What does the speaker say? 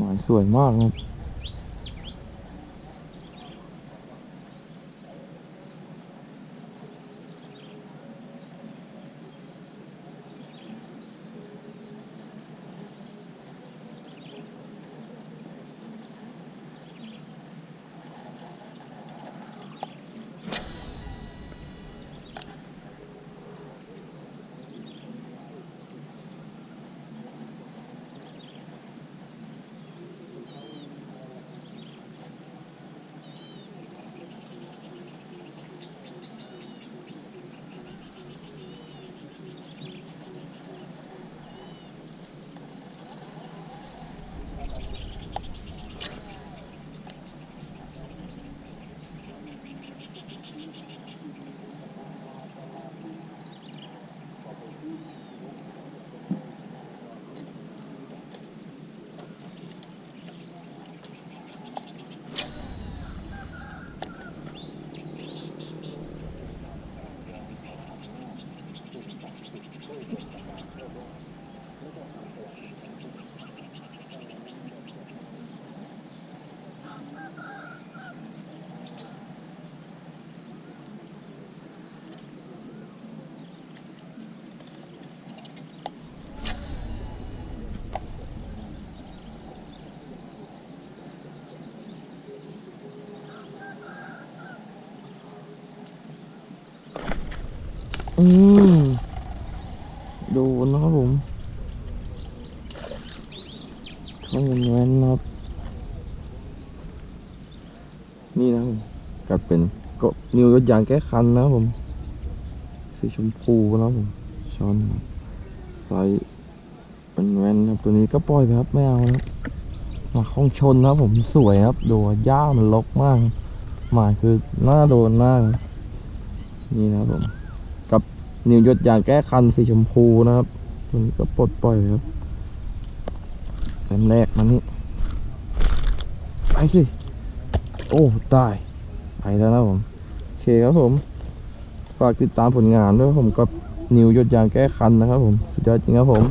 หมายสวยมากนะ อืมดูนะครับผมข้างเงินนะครับ นี่นะครับผมกัดเป็นก็นิ้วยศยางแก้คันนะครับผม สีชมพูนะครับผมช้อนใส่เป็นแวนนะครับตัวนี้ก็ปล่อยไปครับไม่เอานะครับมาของชนนะผมสวยครับดูว่ามันรกมากหมายคือหน้าโดนมาก นี่นะครับผม นิ้วยศยางแก้คันสีชมพูนะครับ มันี้ก็ปลดปล่อยครับแต้มแรกมานี่ไปสิ โอ้ตายไปแล้วนะผมโอเคครับผม ฝากติดตามผลงานด้วยผมกับนิวยศยางแก้คันนะครับผม สุดยอดจริงครับผม